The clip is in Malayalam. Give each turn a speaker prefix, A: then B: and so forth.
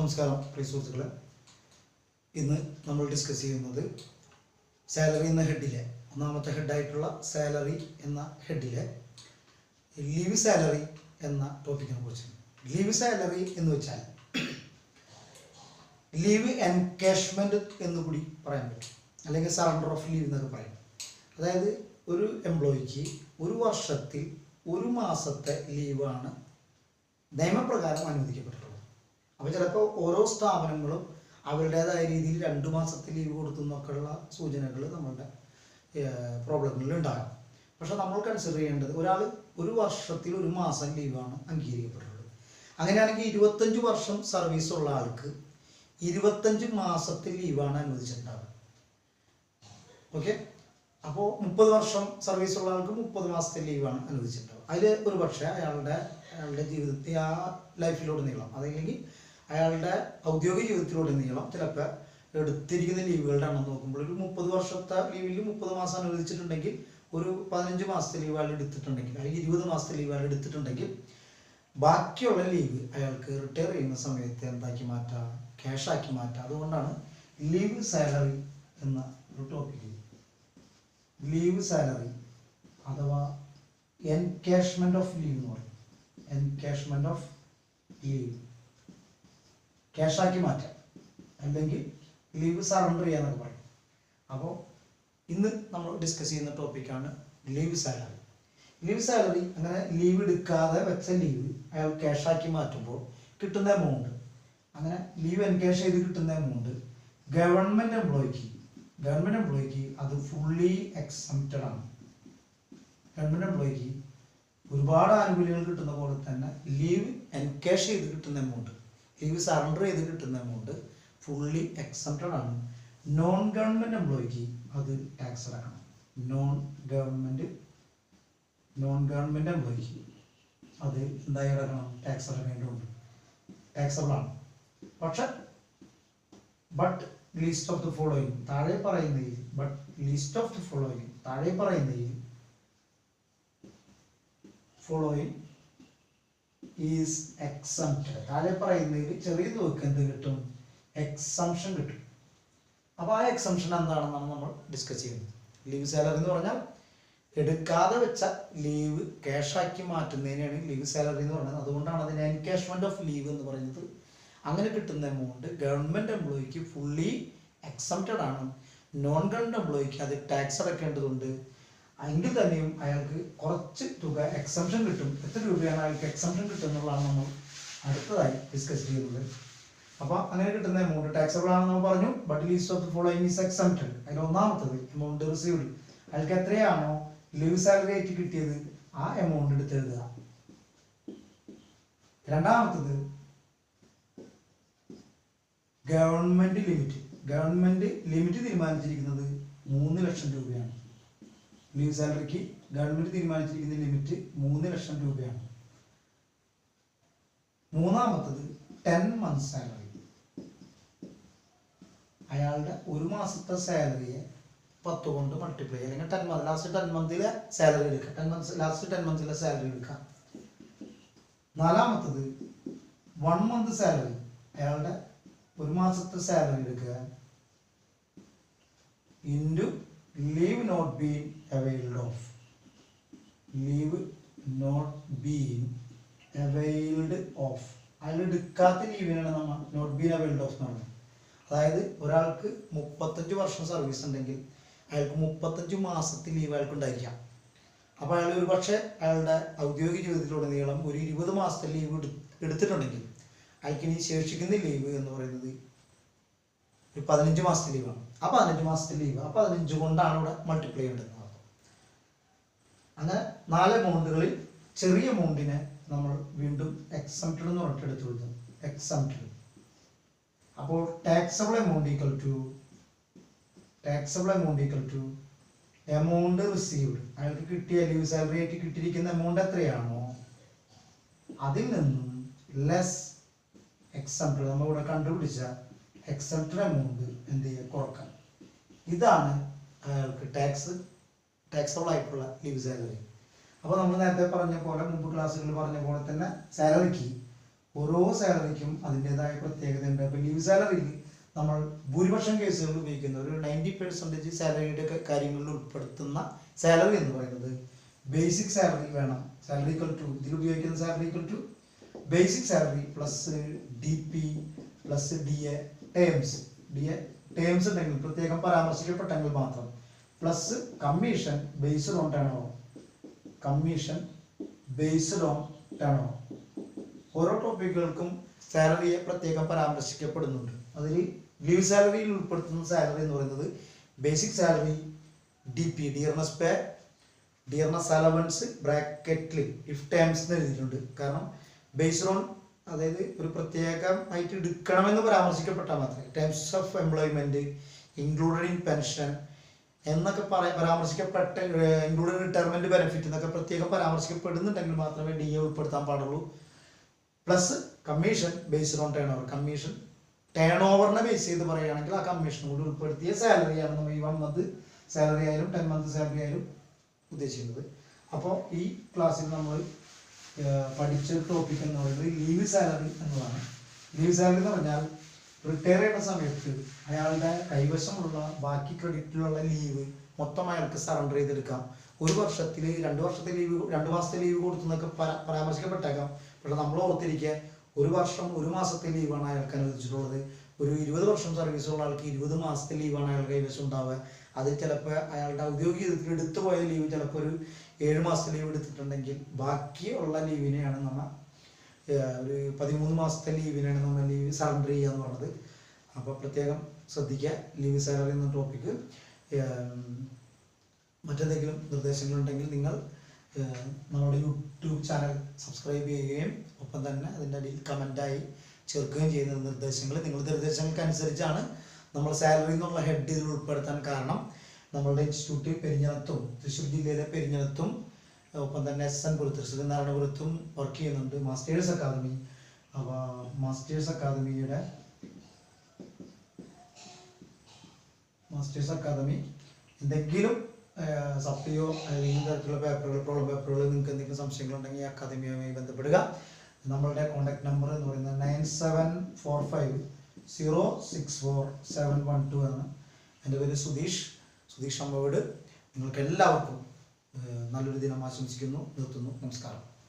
A: നമസ്കാരം പ്രിയ സുഹൃത്തുക്കളെ. ഇന്ന് നമ്മൾ ഡിസ്കസ് ചെയ്യുന്നത് സാലറി എന്ന ഹെഡിലെ ഒന്നാമത്തെ ഹെഡായിട്ടുള്ള സാലറി എന്ന ഹെഡിലെ ലീവ് സാലറി എന്ന ടോപ്പിക്കിനെ കുറിച്ചാണ് ലീവ് സാലറി എന്ന് വെച്ചാൽ ലീവ് എൻകാഷ്മെന്റ് എന്ന് കൂടി പറയാൻ പറ്റും. അല്ലെങ്കിൽ സറണ്ടർ ഓഫ് ലീവ് എന്നൊക്കെ പറയും. അതായത് ഒരു എംപ്ലോയിക്ക് ഒരു വർഷത്തിൽ ഒരു മാസത്തെ ലീവാണ് നിയമപ്രകാരം അനുവദിക്കപ്പെട്ടിട്ടുള്ളത്. അപ്പോൾ ചിലപ്പോൾ ഓരോ സ്ഥാപനങ്ങളും അവരുടേതായ രീതിയിൽ രണ്ട് മാസത്തെ ലീവ് കൊടുത്തു എന്നൊക്കെയുള്ള സൂചനകൾ നമ്മളുടെ പ്രോബ്ലങ്ങളിൽ ഉണ്ടാകാം. പക്ഷെ നമ്മൾ കൺസിഡർ ചെയ്യേണ്ടത് ഒരാൾ ഒരു വർഷത്തിൽ ഒരു മാസം ലീവാണ് അംഗീകരിക്കപ്പെട്ടുള്ളത് അങ്ങനെയാണെങ്കിൽ ഇരുപത്തഞ്ച് വർഷം സർവീസ് ഉള്ള ആൾക്ക് ഇരുപത്തഞ്ച് മാസത്തിൽ ലീവാണ് അനുവദിച്ചിട്ടുണ്ടാവുക. ഓക്കെ അപ്പോൾ മുപ്പത് വർഷം സർവീസ് ഉള്ള ആൾക്ക് മുപ്പത് മാസത്തെ ലീവാണ് അനുവദിച്ചിട്ടുണ്ടാവുക. അതിൽ ഒരു പക്ഷേ അയാളുടെ അയാളുടെ ജീവിതത്തെ ആ ലൈഫിലൂടെ നീളം അതല്ലെങ്കിൽ അയാളുടെ ഔദ്യോഗിക ജീവിതത്തിലൂടെ നീളം ചിലപ്പോൾ എടുത്തിരിക്കുന്ന ലീവുകളുടെ എണ്ണം നോക്കുമ്പോൾ ഒരു മുപ്പത് വർഷത്തെ ലീവിൽ മുപ്പത് മാസം അനുവദിച്ചിട്ടുണ്ടെങ്കിൽ ഒരു പതിനഞ്ച് മാസത്തെ ലീവ് അയാൾ എടുത്തിട്ടുണ്ടെങ്കിൽ അല്ലെങ്കിൽ ഇരുപത് മാസത്തെ ലീവ് അയാൾ എടുത്തിട്ടുണ്ടെങ്കിൽ ബാക്കിയുള്ള ലീവ് അയാൾക്ക് റിട്ടയർ ചെയ്യുന്ന സമയത്ത് എന്താക്കി മാറ്റാം? ക്യാഷാക്കി മാറ്റാം. അതുകൊണ്ടാണ് ലീവ് സാലറി എന്ന ഒരു ടോപ്പിക് ലീവ് സാലറി അഥവാ എൻകാഷ്മെന്റ് ഓഫ് ലീവ് എന്ന് പറയും. എൻകാഷ്മെന്റ് ഓഫ് ലീവ് ക്യാഷാക്കി മാറ്റാം. അല്ലെങ്കിൽ ലീവ് സറണ്ടർ ചെയ്യാന്നൊക്കെ പറയും. അപ്പോൾ ഇന്ന് നമ്മൾ ഡിസ്കസ് ചെയ്യുന്ന ടോപ്പിക്കാണ് ലീവ് സാലറി ലീവ് സാലറി അങ്ങനെ ലീവ് എടുക്കാതെ വെച്ച ലീവ് അയാൾ ക്യാഷാക്കി മാറ്റുമ്പോൾ കിട്ടുന്ന എമൗണ്ട് അങ്ങനെ ലീവ് എൻകാഷ് ചെയ്ത് കിട്ടുന്ന എമൗണ്ട് ഗവൺമെന്റ് എംപ്ലോയിക്ക് ഗവൺമെന്റ് എംപ്ലോയിക്ക് അത് ഫുള്ളി എക്സംപ്റ്റഡ് ആണ്. ഗവൺമെന്റ് എംപ്ലോയിക്ക് ഒരുപാട് ആനുകൂല്യങ്ങൾ കിട്ടുന്ന പോലെ തന്നെ ലീവ് എൻകാഷ് ചെയ്ത് കിട്ടുന്ന എമൗണ്ട് ലീവ് സറണ്ടർ ചെയ്ത് കിട്ടുന്ന എമൗണ്ട് ഫുള്ളി എക്സംപ്റ്റഡ് ആണ്. നോൺ ഗവൺമെന്റ് എംപ്ലോയിക്ക് അത് ടാക്സ് അടക്കണം. നോൺ ഗവൺമെന്റ് നോൺ ഗവൺമെന്റ് എംപ്ലോയിക്ക് അത് എന്തായി അടക്കണം? ടാക്സ് അടക്കേണ്ടതുണ്ട്. ടാക്സബിൾ ആണ്. പക്ഷെ but list of the following താഴെ പറയുന്നതിൽ but list of the following താഴെ പറയുന്നതിൽ ഫോളോയിങ് ഈസ് എക്സംപ്റ്റഡ് താഴെ പറയുന്നതിൽ ചെറിയ തുക എന്ത് കിട്ടും? എക്സംഷൻ കിട്ടും. അപ്പോൾ ആ എക്സംഷൻ എന്താണെന്നാണ് നമ്മൾ ഡിസ്കസ് ചെയ്യുന്നത്. ലീവ് സാലറി എന്ന് പറഞ്ഞാൽ എടുക്കാതെ വെച്ച ലീവ് ക്യാഷാക്കി മാറ്റുന്നതിനാണ് ലീവ് സാലറി എന്ന് പറയുന്നത് അതുകൊണ്ടാണ് അതിന് എൻകാഷ്മെന്റ് ഓഫ് ലീവ് എന്ന് പറയുന്നത്. അങ്ങനെ കിട്ടുന്ന എമൗണ്ട് ഗവൺമെന്റ് എംപ്ലോയിക്ക് ഫുള്ളി എക്സംപ്റ്റഡ് ആണ്. നോൺ ഗവൺമെന്റ് എംപ്ലോയിക്ക് അത് ടാക്സ് അടക്കേണ്ടതുണ്ട്. എങ്കിൽ തന്നെയും അയാൾക്ക് കുറച്ച് തുക എക്സംഷൻ കിട്ടും. എത്ര രൂപയാണ് അയാൾക്ക് എക്സംഷൻ കിട്ടും എന്നുള്ളതാണ് നമ്മൾ അടുത്തതായി ഡിസ്കസ് ചെയ്യുന്നത്. അപ്പോൾ അങ്ങനെ കിട്ടുന്ന എമൗണ്ട് ടാക്സബിൾ ആണെന്ന് നമ്മൾ പറഞ്ഞു. But least of the following is exempted അതിൽ ഒന്നാമത്തത് എമൗണ്ട് റിസീവ്ഡ് അയാൾക്ക് എത്രയാണോ ലീവ് സാലറി ആയിട്ട് കിട്ടിയത് ആ എമൗണ്ട് എടുത്ത് എഴുതുക രണ്ടാമത്തത് ഗവൺമെന്റ് ലിമിറ്റ് ഗവൺമെന്റ് ലിമിറ്റ് തീരുമാനിച്ചിരിക്കുന്നത് മൂന്ന് ലക്ഷം രൂപയാണ്. ലീവ് സാലറിക്ക് ഗവൺമെന്റ് തീരുമാനിച്ചിരിക്കുന്ന ലിമിറ്റ് മൂന്ന് ലക്ഷം രൂപയാണ്. മൂന്നാമത്തത് ടെൻ മന്ത് സാലറി അയാളുടെ ഒരു മാസത്തെ സാലറിയെ പത്ത് കൊണ്ട് മൾട്ടിപ്ലൈ അല്ലെങ്കിൽ ടെൻ മന്ത് ലാസ്റ്റ് ടെൻ മന്തിലെ സാലറി എടുക്കുക. ടെൻ മന്ത്സ് ലാസ്റ്റ് ടെൻ മന്തിലെ സാലറി എടുക്കുക. നാലാമത്തത് വൺ മന്ത് സാലറി അയാളുടെ ഒരു മാസത്തെ സാലറി എടുക്കുക. Into leave not been availed of leave not been availed of അതിലെടുക്കാത്ത ലീവിനാണ് നമ്മൾ. നോട്ട് ബീൻ അവൈൽഡ് ഓഫ് എന്ന് അതായത് ഒരാൾക്ക് മുപ്പത്തഞ്ച് വർഷം സർവീസ് ഉണ്ടെങ്കിൽ അയാൾക്ക് മുപ്പത്തഞ്ച് മാസത്തെ ലീവ് അയാൾക്ക് ഉണ്ടായിരിക്കാം. അപ്പോൾ അയാൾ ഒരു പക്ഷേ അയാളുടെ ഔദ്യോഗിക ജീവിതത്തിലുടനീളം ഒരു ഇരുപത് മാസത്തെ ലീവ് എടുത്തിട്ടുണ്ടെങ്കിൽ അയാൾക്ക് ഇനി ശേഷിക്കുന്ന ലീവ് എന്ന് പറയുന്നത് ഒരു പതിനഞ്ച് മാസത്തെ ലീവാണ് ആ പതിനഞ്ച് മാസത്തെ ലീവ് ആ പതിനഞ്ച് കൊണ്ടാണ് ഇവിടെ മൾട്ടിപ്ലൈ ചെയ്യേണ്ടത് അങ്ങനെ നാല് എമൗണ്ടുകളിൽ ചെറിയ എമൗണ്ടിനെ നമ്മൾ വീണ്ടും എക്സംപ്റ്റഡ് എന്ന് പറഞ്ഞിട്ട് എടുത്തു കൊടുത്തു എക്സംപ്റ്റഡ് അപ്പോൾ taxable amount equal to taxable amount equal to amount received അയാൾക്ക് കിട്ടിയ ലീവ് സാലറി ആയിട്ട് കിട്ടിയിരിക്കുന്ന എമൗണ്ട് എത്രയാണോ അതിൽ നിന്നും ലെസ് എക്സംപ്റ്റഡ് നമ്മളിവിടെ കണ്ടുപിടിച്ച എക്സംപ്റ്റഡ് എമൗണ്ട് എന്ത് ചെയ്യുക കുറക്കാം ഇതാണ് അയാൾക്ക് ടാക്സ് ടാക്സബിൾ ആയിട്ടുള്ള ലീവ് സാലറി അപ്പോൾ നമ്മൾ നേരത്തെ പറഞ്ഞ പോലെ മുമ്പ് ക്ലാസ്സുകളിൽ പറഞ്ഞ പോലെ തന്നെ സാലറിക്ക് ഓരോ സാലറിക്കും അതിന്റെതായ പ്രത്യേകതയുണ്ട്. അപ്പോൾ ലീവ് സാലറിയിൽ നമ്മൾ ഭൂരിപക്ഷം കേസുകളിൽ ഉപയോഗിക്കുന്ന ഒരു നയന്റി പെർസെന്റേജ് സാലറിയുടെ കാര്യങ്ങളിൽ ഉൾപ്പെടുത്തുന്ന സാലറി എന്ന് പറയുന്നത് ബേസിക് സാലറി വേണം. സാലറി ഇക്വൽ ടു ഇതിൽ ഉപയോഗിക്കുന്ന salary equal to basic salary plus D P plus D A terms D A terms ഉണ്ടെങ്കിൽ പ്രത്യേകം പരാമർശിക്കപ്പെട്ടെങ്കിൽ മാത്രം. Plus commission based on turnover commission based on turnover ഓരോ ടോപ്പിക്കുകൾക്കും സാലറിയെ പ്രത്യേകം പരാമർശിക്കപ്പെടുന്നുണ്ട്. അതിൽ ലീവ് സാലറിയിൽ ഉൾപ്പെടുത്തുന്ന സാലറി എന്ന് പറയുന്നത് basic salary D P dearness pay dearness allowance ബ്രാക്കറ്റിൽ ഇഫ് ടേംസ് എന്ന് എഴുതിയിട്ടുണ്ട്. കാരണം ബേസ്ഡ് ഓൺ അതായത് ഒരു പ്രത്യേകമായിട്ട് എടുക്കണമെന്ന് പരാമർശിക്കപ്പെട്ടാൽ മാത്രമേ terms of employment included in pension എന്നൊക്കെ പറ പരാമർശിക്കപ്പെട്ട ഇൻക്ലൂഡഡ് റിട്ടയർമെന്റ് ബെനിഫിറ്റ് എന്നൊക്കെ പ്രത്യേകം പരാമർശിക്കപ്പെടുന്നുണ്ടെങ്കിൽ മാത്രമേ ഡി എ ഉൾപ്പെടുത്താൻ പാടുള്ളൂ. Plus commission based on turnover commission turn ഓവറിനെ ബേസ് ചെയ്ത് പറയുകയാണെങ്കിൽ ആ കമ്മീഷൻ കൂടി ഉൾപ്പെടുത്തിയ സാലറിയാണ് നമ്മൾ ഈ വൺ മന്ത് സാലറി ആയാലും ടെൻ മന്ത് സാലറി ആയാലും ഉദ്ദേശിക്കുന്നത്. അപ്പോൾ ഈ ക്ലാസ്സിൽ നമ്മൾ പഠിച്ച ടോപ്പിക് എന്ന് പറയുന്നത് ലീവ് സാലറി എന്നതാണ് ലീവ് സാലറി എന്ന് പറഞ്ഞാൽ റിട്ടയർ ചെയ്യുന്ന സമയത്ത് അയാളുടെ കൈവശമുള്ള ബാക്കി ക്രെഡിറ്റിലുള്ള ലീവ് മൊത്തം അയാൾക്ക് സറണ്ടർ ചെയ്തെടുക്കാം. ഒരു വർഷത്തിൽ രണ്ട് വർഷത്തെ ലീവ് രണ്ട് മാസത്തെ ലീവ് കൊടുത്തെന്നൊക്കെ പരാ- പരാമർശിക്കപ്പെട്ടേക്കാം. പക്ഷെ നമ്മൾ ഓർത്തിരിക്കുക ഒരു വർഷം ഒരു മാസത്തെ ലീവാണ് അയാൾക്ക് അനുവദിച്ചിട്ടുള്ളത്. ഒരു ഇരുപത് വർഷം സർവീസ് ഉള്ള ആൾക്ക് ഇരുപത് മാസത്തെ ലീവാണ് അയാളുടെ കൈവശം ഉണ്ടാവുക അത് ചിലപ്പോൾ അയാളുടെ ഔദ്യോഗിക ജീവിതത്തിൽ എടുത്തു പോയ ലീവ് ചിലപ്പോൾ ഒരു ഏഴ് മാസത്തെ ലീവ് എടുത്തിട്ടുണ്ടെങ്കിൽ ബാക്കിയുള്ള ലീവിനെയാണ് നമ്മൾ ഒരു പതിമൂന്ന് മാസത്തെ ലീവിനാണ് നമ്മൾ ലീവ് സറണ്ടർ ചെയ്യുക എന്ന് പറഞ്ഞത്. അപ്പോൾ പ്രത്യേകം ശ്രദ്ധിക്കുക. ലീവ് സാലറി എന്ന ടോപ്പിക്ക് മറ്റെന്തെങ്കിലും നിർദ്ദേശങ്ങളുണ്ടെങ്കിൽ നിങ്ങൾ നമ്മുടെ യൂട്യൂബ് ചാനൽ സബ്സ്ക്രൈബ് ചെയ്യുകയും ഒപ്പം തന്നെ അതിന്റെ അടിയിൽ കമന്റായി ചേർക്കുകയും ചെയ്യുന്ന നിർദ്ദേശങ്ങൾ. നിങ്ങളുടെ നിർദ്ദേശങ്ങൾക്കനുസരിച്ചാണ് നമ്മൾ സാലറി എന്നുള്ള ഹെഡ് ഇതിൽ ഉൾപ്പെടുത്താൻ കാരണം. നമ്മളുടെ ഇൻസ്റ്റിറ്റ്യൂട്ട് പെരിഞ്ഞനത്തും തൃശ്ശൂർ ജില്ലയിലെ പെരിഞ്ഞനത്തും ഒപ്പം തന്നെ എസ് എൻ പുരത്ത് ശ്രീനാരായണപുരത്തും നാരായണപുരത്തും വർക്ക് ചെയ്യുന്നുണ്ട് മാസ്റ്റേഴ്സ് അക്കാദമി അപ്പോൾ മാസ്റ്റേഴ്സ് അക്കാദമിയുടെ മാസ്റ്റേഴ്സ് അക്കാദമി എന്തെങ്കിലും സപ്ലിയോ അല്ലെങ്കിൽ തരത്തിലുള്ള പേപ്പറുകൾ പ്രോബ്ലം പേപ്പറുകൾ നിങ്ങൾക്ക് എന്തെങ്കിലും സംശയങ്ങളുണ്ടെങ്കിൽ അക്കാദമിയുമായി ബന്ധപ്പെടുക. നമ്മളുടെ കോൺടാക്ട് നമ്പർ എന്ന് പറയുന്നത് nine seven four five zero six four seven one two ആണ്. എന്റെ പേര് സുധീഷ്. സുധീഷ് അമ്മവീട്. നിങ്ങൾക്ക് എല്ലാവർക്കും നല്ലൊരു ദിനം ആശംസിക്കുന്നു നിർത്തുന്നു. നമസ്കാരം.